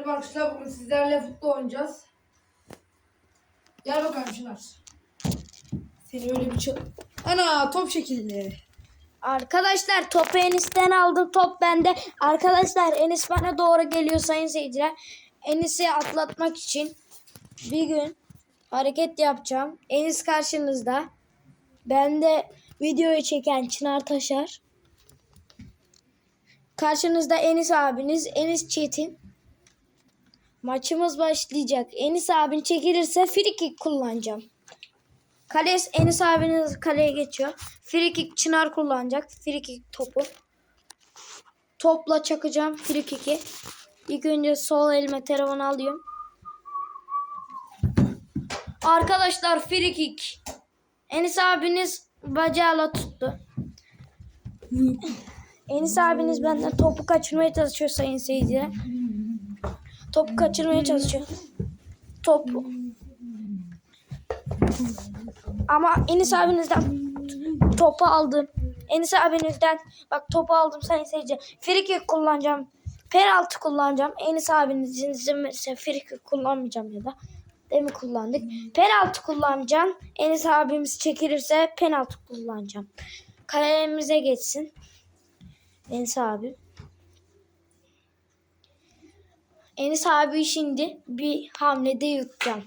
Merhaba arkadaşlar bugün sizlerle futbol oynayacağız. Gel bakalım Çınar. Seni öyle bir çıl... Ana top şekilli. Arkadaşlar topu Enis'ten aldım. Top bende. Arkadaşlar Enis bana doğru geliyor sayın seyirciler. Enis'i atlatmak için bir gün hareket yapacağım. Enis karşınızda. Ben de videoyu çeken Çınar Taşar. Karşınızda Enis abiniz. Enis Çetin. Maçımız başlayacak. Enis abin çekilirse free kick kullanacağım. Kale Enis abiniz kaleye geçiyor. Free kick Çınar kullanacak. Free kick topu. Topla çakacağım free kick'i. İlk önce sol elime telefonu alıyorum. Arkadaşlar free kick. Enis abiniz bacağıyla tuttu. Enis abiniz benden topu kaçırmaya çalışıyor sayın seyirciler. Topu kaçırmaya çalışıyor. Top ama Enis abinizden topu aldım. Enis abinizden bak topu aldım sayın seyirci. Free kick kullanacağım. Penaltı kullanacağım. Enis abinizin free kick kullanmayacağım ya da. Demin kullandık. Penaltı kullanacağım. Enis abimiz çekilirse penaltı kullanacağım. Kalemize geçsin. Enis abi. Enis abi şimdi bir hamlede yutacağım.